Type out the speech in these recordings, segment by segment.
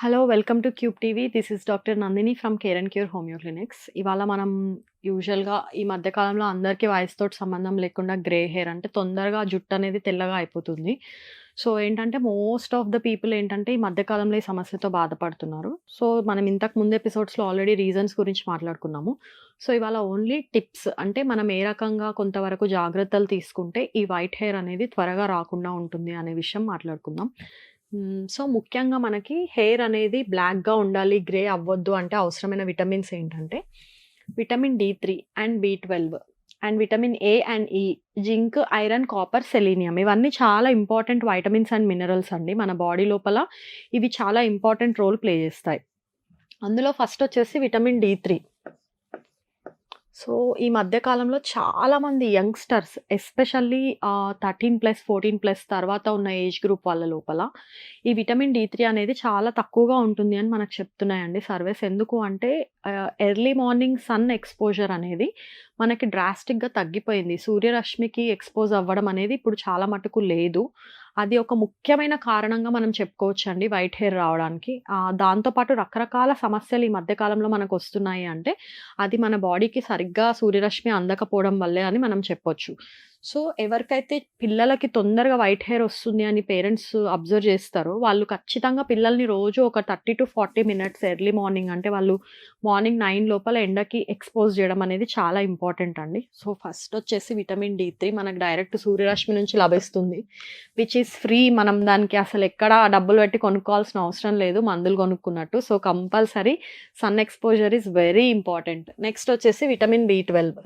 Hello welcome to cube TV this is doctor Nandini from care and cure homeo clinics ఇవాళ మనం యూజువల్గా ఈ మధ్యకాలంలో అందరికీ వయసుతో సంబంధం లేకుండా గ్రే హెయిర్ అంటే తొందరగా జుట్టు అనేది తెల్లగా అయిపోతుంది. సో ఏంటంటే మోస్ట్ ఆఫ్ ద పీపుల్ ఏంటంటే ఈ మధ్యకాలంలో ఈ సమస్యతో బాధపడుతున్నారు. సో మనం ఇంతకు ముందు ఎపిసోడ్స్లో ఆల్రెడీ రీజన్స్ గురించి మాట్లాడుకున్నాము. సో ఇవాళ ఓన్లీ టిప్స్ అంటే మనం ఏ రకంగా కొంతవరకు జాగ్రత్తలు తీసుకుంటే ఈ వైట్ హెయిర్ అనేది త్వరగా రాకుండా ఉంటుంది అనే విషయం మాట్లాడుకుందాం. సో ముఖ్యంగా మనకి హెయిర్ అనేది బ్లాక్‌గా ఉండాలి, గ్రే అవ్వద్దు అంటే అవసరమైన విటమిన్స్ ఏంటంటే vitamin D three and B twelve and vitamin A and E, zinc, iron, copper, selenium ఇవన్నీ చాలా ఇంపార్టెంట్ వైటమిన్స్ అండ్ మినరల్స్ అండి. మన బాడీ లోపల ఇవి చాలా ఇంపార్టెంట్ రోల్ ప్లే చేస్తాయి. అందులో ఫస్ట్ వచ్చేసి విటమిన్ డి త్రీ. సో ఈ మధ్య కాలంలో చాలామంది youngsters especially thirteen plus fourteen plus తర్వాత ఉన్న ఏజ్ గ్రూప్ వాళ్ళ లోపల ఈ విటమిన్ డి త్రీ అనేది చాలా తక్కువగా ఉంటుంది అని మనకు చెప్తున్నాయండి సర్వేస్. ఎందుకు అంటే ఎర్లీ మార్నింగ్ సన్ ఎక్స్‌పోజర్ అనేది మనకి డ్రాస్టిక్‌గా తగ్గిపోయింది. సూర్యరశ్మికి ఎక్స్‌పోజ్ అవ్వడం అనేది ఇప్పుడు చాలా మటుకు లేదు. అది ఒక ముఖ్యమైన కారణంగా మనం చెప్పుకోవచ్చండి వైట్ హెయిర్ రావడానికి. దాంతోపాటు దాంతో పాటు రకరకాల సమస్యలు ఈ మధ్య కాలంలో మనకొస్తున్నాయి అంటే అది మన బాడీకి సరిగ్గా సరిగ్గా సూర్యరశ్మి అందకపోవడం వల్లే అని మనం చెప్పొచ్చు. సో ఎవరికైతే పిల్లలకి తొందరగా వైట్ హెయిర్ వస్తుంది అని పేరెంట్స్ అబ్జర్వ్ చేస్తారో వాళ్ళు ఖచ్చితంగా పిల్లల్ని రోజు ఒక 30-40 మినిట్స్ ఎర్లీ మార్నింగ్ అంటే వాళ్ళు మార్నింగ్ నైన్ లోపల ఎండకి ఎక్స్‌పోజ్ చేయడం అనేది చాలా ఇంపార్టెంట్ అండి. సో ఫస్ట్ వచ్చేసి విటమిన్ డి త్రీ మనకు డైరెక్ట్ సూర్యరశ్మి నుంచి లభిస్తుంది. Which is free. మనం దానికి అసలు ఎక్కడ డబ్బులు పెట్టి కొనుక్కోవాల్సిన అవసరం లేదు మందులు కొనుక్కున్నట్టు. So compulsory sun exposure is very important. Next వచ్చేసి విటమిన్ బి ట్వెల్వ్.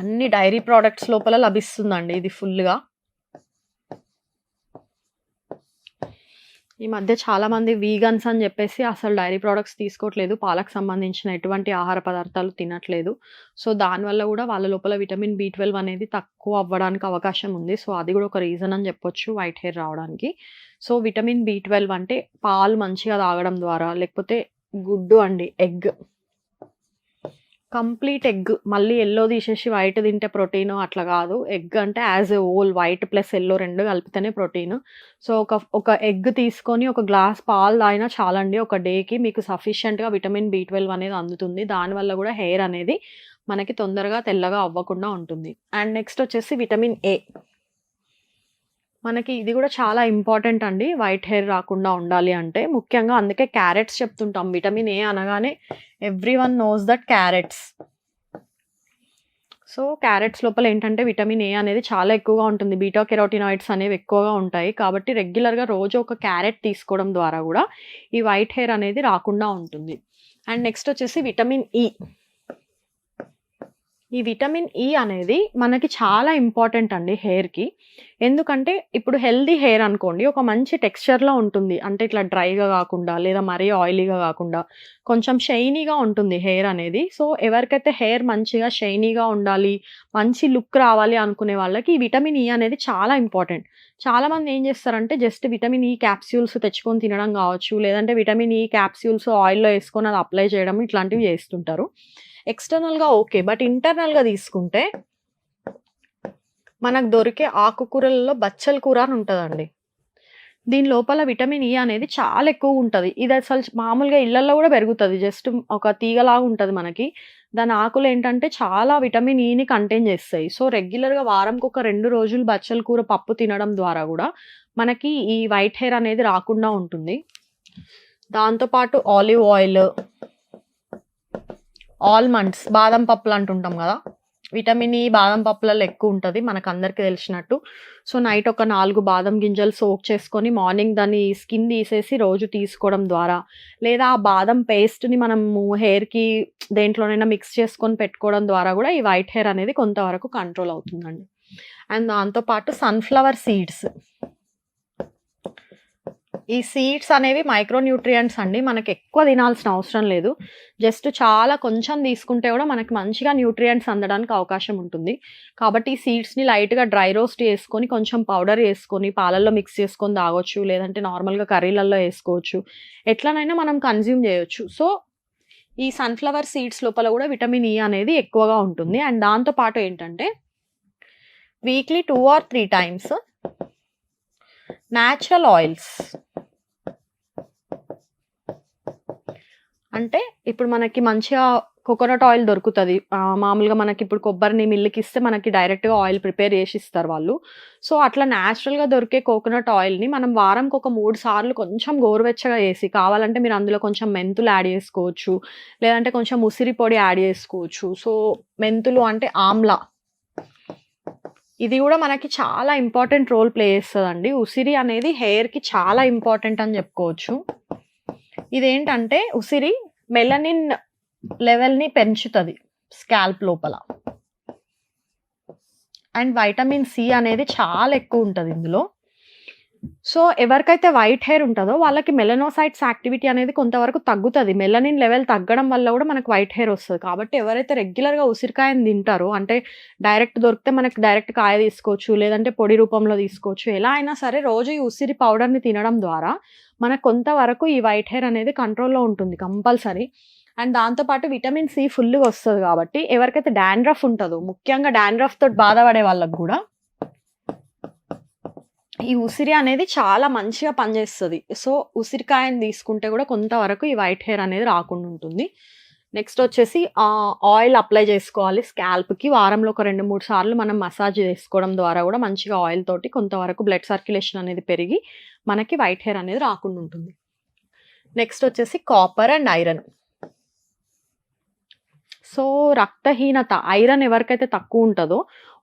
అన్ని డైరీ ప్రొడక్ట్స్ లోపల లభిస్తుందండి ఇది ఫుల్‌గా. ఈ మధ్య చాలామంది వీగన్స్ అని చెప్పేసి అసలు డైరీ ప్రొడక్ట్స్ తీసుకోవట్లేదు. పాలకు సంబంధించిన ఎటువంటి ఆహార పదార్థాలు తినట్లేదు. సో దానివల్ల కూడా వాళ్ళ లోపల విటమిన్ బి ట్వెల్వ్ అనేది తక్కువ అవ్వడానికి అవకాశం ఉంది. సో అది కూడా ఒక రీజన్ అని చెప్పొచ్చు వైట్ హెయిర్ రావడానికి. సో విటమిన్ బి ట్వెల్వ్ అంటే పాలు మంచిగా తాగడం ద్వారా లేకపోతే గుడ్డు అండి ఎగ్. కంప్లీట్ ఎగ్ మళ్ళీ ఎల్లో తీసేసి వైట్ తింటే ప్రోటీన్ అట్లా కాదు. ఎగ్ అంటే as a whole white plus yellow రెండు కలిపితేనే ప్రోటీన్. సో ఒక ఒక ఎగ్ తీసుకొని ఒక గ్లాస్ పాలు తాగినా చాలండి ఒక డేకి మీకు సఫిషియెంట్‌గా విటమిన్ బి ట్వెల్వ్ అనేది అందుతుంది. దానివల్ల కూడా హెయిర్ అనేది మనకి తొందరగా తెల్లగా అవ్వకుండా ఉంటుంది. అండ్ నెక్స్ట్ వచ్చేసి విటమిన్ ఏ. మనకి ఇది కూడా చాలా ఇంపార్టెంట్ అండి. వైట్ హెయిర్ రాకుండా ఉండాలి అంటే ముఖ్యంగా అందుకే క్యారెట్స్ చెప్తుంటాం. విటమిన్ ఏ అనగానే everyone knows that carrots. So carrots లోపల ఏంటంటే విటమిన్ ఏ అనేది చాలా ఎక్కువగా ఉంటుంది. బీటా కెరోటినాయిడ్స్ అనేవి ఎక్కువగా ఉంటాయి. కాబట్టి రెగ్యులర్‌గా రోజు ఒక క్యారెట్ తీసుకోవడం ద్వారా కూడా ఈ వైట్ హెయిర్ అనేది రాకుండా ఉంటుంది. అండ్ నెక్స్ట్ వచ్చేసి విటమిన్ ఈ ఈ విటమిన్ ఇ అనేది మనకి చాలా ఇంపార్టెంట్ అండి హెయిర్‌కి. ఎందుకంటే ఇప్పుడు హెల్తీ హెయిర్ అనుకోండి ఒక మంచి టెక్స్చర్‌లో ఉంటుంది. అంటే ఇట్లా డ్రైగా కాకుండా లేదా మరీ ఆయిలీగా కాకుండా కొంచెం షైనీగా ఉంటుంది హెయిర్ అనేది. సో ఎవరికైతే హెయిర్ మంచిగా షైనీగా ఉండాలి, మంచి లుక్ రావాలి అనుకునే వాళ్ళకి ఈ విటమిన్ ఇ అనేది చాలా ఇంపార్టెంట్. చాలామంది ఏం చేస్తారంటే just vitamin e E capsules తెచ్చుకొని తినడం కావచ్చు, లేదంటే విటమిన్ ఈ క్యాప్సూల్స్ ఆయిల్‌లో వేసుకొని అది అప్లై చేయడం ఇట్లాంటివి చేస్తుంటారు. ఎక్స్‌టర్నల్‌గా ఓకే. బట్ ఇంటర్నల్‌గా తీసుకుంటే మనకు దొరికే ఆకుకూరలలో బచ్చల కూర అని ఉంటుందండి దీని లోపల విటమిన్ ఈ e అనేది చాలా ఎక్కువగుంటది. ఇది అసలు మామూలుగా ఇళ్ళలో కూడా పెరుగుతుంది జస్ట్ ఒక తీగలాగా ఉంటుంది మనకి. దాని ఆకులు ఏంటంటే చాలా విటమిన్ ఇని కంటైన్ చేస్తాయి. సో రెగ్యులర్‌గా వారంకి ఒక రెండు రోజులు బచ్చల కూర పప్పు తినడం ద్వారా కూడా మనకి ఈ వైట్ హెయిర్ అనేది రాకుండా ఉంటుంది. దాంతో పాటు ఆలివ్ ఆయిల్ ఆల్మండ్స్ బాదం పప్పులు అంటుంటాం కదా! విటమిన్ ఈ బాదం పప్పులలో ఎక్కువ ఉంటుంది మనకు అందరికీ తెలిసినట్టు. సో నైట్ ఒక నాలుగు బాదం గింజలు సోక్ చేసుకొని మార్నింగ్ దాన్ని స్కిన్ తీసేసి రోజు తీసుకోవడం ద్వారా లేదా ఆ బాదం పేస్ట్‌ని మనము హెయిర్‌కి దేంట్లోనైనా మిక్స్ చేసుకొని పెట్టుకోవడం ద్వారా కూడా ఈ వైట్ హెయిర్ అనేది కొంతవరకు కంట్రోల్ అవుతుందండి. అండ్ దాంతో పాటు సన్‌ఫ్లవర్ సీడ్స్. ఈ సీడ్స్ అనేవి మైక్రో న్యూట్రియంట్స్ అండి. మనకి ఎక్కువ తినాల్సిన అవసరం లేదు. జస్ట్ చాలా కొంచెం తీసుకుంటే కూడా మనకి మంచిగా న్యూట్రియంట్స్ అందడానికి అవకాశం ఉంటుంది. కాబట్టి ఈ సీడ్స్‌ని లైట్‌గా డ్రై రోస్ట్ చేసుకొని కొంచెం పౌడర్ వేసుకొని పాలల్లో మిక్స్ చేసుకొని తాగొచ్చు. లేదంటే నార్మల్‌గా కర్రీలలో వేసుకోవచ్చు ఎట్లనైనా మనం కన్జ్యూమ్ చేయొచ్చు. సో ఈ సన్‌ఫ్లవర్ సీడ్స్ లోపల కూడా విటమిన్ ఈ e అనేది ఎక్కువగా ఉంటుంది. అండ్ దాంతో పాటు ఏంటంటే weekly two or three times natural oils అంటే ఇప్పుడు మనకి మంచిగా కోకోనట్ ఆయిల్ దొరుకుతుంది మామూలుగా మనకి ఇప్పుడు కొబ్బరిని మిల్లుకి ఇస్తే మనకి డైరెక్ట్‌గా ఆయిల్ ప్రిపేర్ చేసి ఇస్తారు వాళ్ళు. సో, అట్లా నేచురల్‌గా దొరికే కోకోనట్ ఆయిల్‌ని మనం వారంకొక మూడు సార్లు కొంచెం గోరువెచ్చగా వేసి కావాలంటే మీరు అందులో కొంచెం మెంతులు యాడ్ చేసుకోవచ్చు. లేదంటే కొంచెం ఉసిరి పొడి యాడ్ చేసుకోవచ్చు. సో, మెంతులు అంటే ఆమ్లా. ఇది కూడా మనకి చాలా ఇంపార్టెంట్ రోల్ ప్లే చేస్తుందండి ఉసిరి అనేది హెయిర్‌కి చాలా ఇంపార్టెంట్ అని చెప్పుకోవచ్చు. ఇదేంటంటే ఉసిరి మెలనిన్ లెవెల్‌ని పెంచుతుంది స్కాల్ప్ లోపల. అండ్ వైటమిన్ సి అనేది చాలా ఎక్కువ ఉంటుంది ఇందులో. సో, ఎవరికైతే వైట్ హెయిర్ ఉంటుందో వాళ్ళకి మెలనోసైట్స్ యాక్టివిటీ అనేది కొంతవరకు తగ్గుతుంది మెలనిన్ లెవెల్ తగ్గడం వల్ల కూడా మనకు వైట్ హెయిర్ వస్తుంది కాబట్టి ఎవరైతే రెగ్యులర్‌గా ఉసిరికాయని తింటారో అంటే డైరెక్ట్ దొరికితే మనకి డైరెక్ట్ కాయ తీసుకోవచ్చు. లేదంటే పొడి రూపంలో తీసుకోవచ్చు. ఎలా అయినా సరే రోజు ఈ ఉసిరి పౌడర్‌ని తినడం ద్వారా మనకు కొంతవరకు ఈ వైట్ హెయిర్ అనేది కంట్రోల్‌లో ఉంటుంది కంపల్సరీ. అండ్ దాంతోపాటు విటమిన్ సి ఫుల్‌గా వస్తుంది కాబట్టి ఎవరికైతే డాండ్రఫ్ ఉంటదో ముఖ్యంగా డాండ్రఫ్ తోటి బాధపడే వాళ్ళకి కూడా ఈ ఉసిరి అనేది చాలా మంచిగా పనిచేస్తుంది సో, ఉసిరికాయని తీసుకుంటే కూడా కొంతవరకు ఈ వైట్ హెయిర్ అనేది రాకుండా ఉంటుంది. నెక్స్ట్ వచ్చేసి ఆయిల్ అప్లై చేసుకోవాలి స్కాల్ప్‌కి. వారంలో ఒక 2, 3 సార్లు మనం మసాజ్ చేసుకోవడం ద్వారా కూడా మంచిగా ఆయిల్ తోటి కొంతవరకు బ్లడ్ సర్క్యులేషన్ అనేది పెరిగి మనకి వైట్ హెయిర్ అనేది రాకుండా ఉంటుంది. నెక్స్ట్ వచ్చేసి కాపర్ అండ్ ఐరన్. సో, రక్తహీనత ఐరన్ ఎవరికైతే తక్కువ ఉంటుందో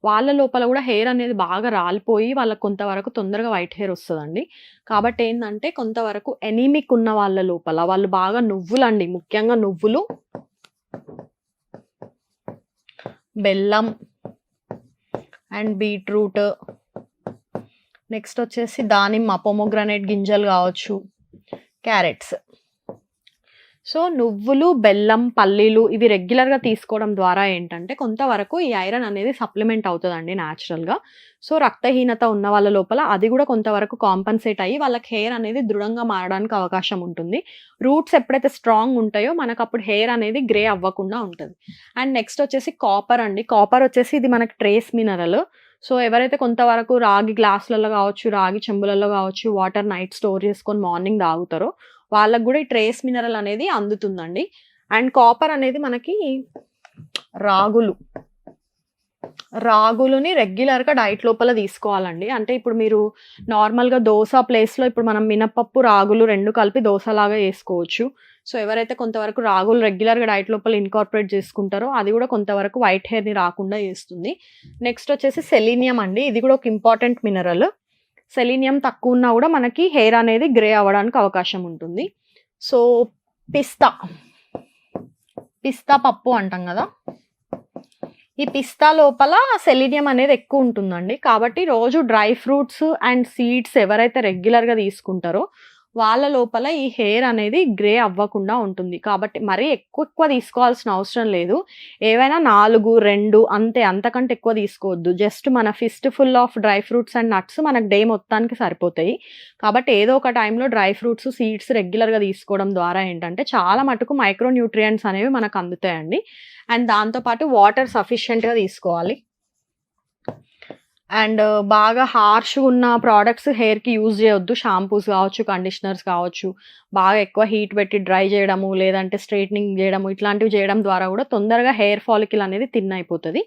వాళ్ళ లోపల కూడా హెయిర్ అనేది బాగా రాలిపోయి వాళ్ళకి కొంతవరకు తొందరగా వైట్ హెయిర్ వస్తుందండి కాబట్టి ఏంటంటే కొంతవరకు ఎనీమిక్ ఉన్న వాళ్ళ లోపల వాళ్ళు బాగా నువ్వులండి ముఖ్యంగా నువ్వులు బెల్లం అండ్ బీట్రూట్ నెక్స్ట్ వచ్చేసి దానిమ్మ పొమోగ్రనేట్ గింజలు కావచ్చు. క్యారెట్స్. సో, నువ్వులు, బెల్లం, పల్లీలు ఇవి రెగ్యులర్‌గా తీసుకోవడం ద్వారా ఏంటంటే కొంతవరకు ఈ ఐరన్ అనేది సప్లిమెంట్ అవుతుందండి న్యాచురల్గా సో, రక్తహీనత ఉన్న వాళ్ళ లోపల అది కూడా కొంతవరకు కాంపన్సేట్ అయ్యి వాళ్ళకి హెయిర్ అనేది దృఢంగా మారడానికి అవకాశం ఉంటుంది. రూట్స్ ఎప్పుడైతే స్ట్రాంగ్ ఉంటాయో మనకప్పుడు హెయిర్ అనేది గ్రే అవ్వకుండా ఉంటుంది అండ్ నెక్స్ట్ వచ్చేసి కాపర్ అండి. కాపర్ వచ్చేసి ఇది మనకి ట్రేస్ మినరల్. సో, ఎవరైతే కొంతవరకు రాగి గ్లాసులలో కావచ్చు, రాగి చెంబులలో కావచ్చు వాటర్ నైట్ స్టోర్ చేసుకొని మార్నింగ్ తాగుతారో వాళ్ళకు కూడా ఈ ట్రేస్ మినరల్ అనేది అందుతుందండి. అండ్ కాపర్ అనేది మనకి రాగులు. రాగులుని రెగ్యులర్‌గా డైట్ లోపల తీసుకోవాలండి. అంటే ఇప్పుడు మీరు నార్మల్‌గా దోస ప్లేస్‌లో ఇప్పుడు మనం మినపప్పు, రాగులు రెండు కలిపి దోసలాగా చేసుకోవచ్చు. సో, ఎవరైతే కొంతవరకు రాగులు రెగ్యులర్‌గా డైట్ లోపల ఇన్కార్పొరేట్ చేసుకుంటారో అది కూడా కొంతవరకు వైట్ హెయిర్‌ని రాకుండా చేస్తుంది. నెక్స్ట్ వచ్చేసి సెలీనియం అండి. ఇది కూడా ఒక ఇంపార్టెంట్ మినరల్. సెలీనియం తక్కువున్నా కూడా మనకి హెయిర్ అనేది గ్రే అవ్వడానికి అవకాశం ఉంటుంది. సో, పిస్తా. పిస్తా పప్పు అంటాం కదా ఈ పిస్తా లోపల సెలీనియం అనేది ఎక్కువ ఉంటుందండి కాబట్టి రోజు డ్రై ఫ్రూట్స్ అండ్ సీడ్స్ ఎవరైతే రెగ్యులర్‌గా తీసుకుంటారో వాళ్ళ లోపల ఈ హెయిర్ అనేది గ్రే అవ్వకుండా ఉంటుంది. కాబట్టి మరీ ఎక్కువ ఎక్కువ తీసుకోవాల్సిన అవసరం లేదు. ఏవైనా 4, 2 అంతే అంతకంటే ఎక్కువ తీసుకోవద్దు. జస్ట్ మన fist full of dry fruits and nuts మనకు డే మొత్తానికి సరిపోతాయి. కాబట్టి ఏదో ఒక టైంలో డ్రై ఫ్రూట్స్, సీడ్స్ రెగ్యులర్‌గా తీసుకోవడం ద్వారా ఏంటంటే చాలా మటుకు మైక్రో న్యూట్రియంట్స్ అనేవి మనకు అందుతాయండి. అండ్ దాంతో పాటు వాటర్ సఫిషియెంట్‌గా తీసుకోవాలి. అండ్ బాగా హార్ష్‌గా ఉన్న ప్రోడక్ట్స్ హెయిర్‌కి యూజ్ చేయొద్దు. షాంపూస్ కావచ్చు, కండిషనర్స్ కావచ్చు. బాగా ఎక్కువ హీట్ పెట్టి డ్రై చేయడము, లేదంటే స్ట్రెయిటనింగ్ చేయడము ఇట్లాంటివి చేయడం ద్వారా కూడా తొందరగా హెయిర్ ఫాలికిల్ అనేది థిన్ అయిపోతుంది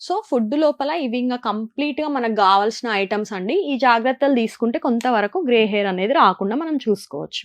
సో, ఫుడ్ లోపల ఇవి ఇంకా కంప్లీట్‌గా మనకు కావాల్సిన ఐటమ్స్ అండి. ఈ జాగ్రత్తలు తీసుకుంటే కొంతవరకు గ్రే హెయిర్ అనేది రాకుండా మనం చూసుకోవచ్చు.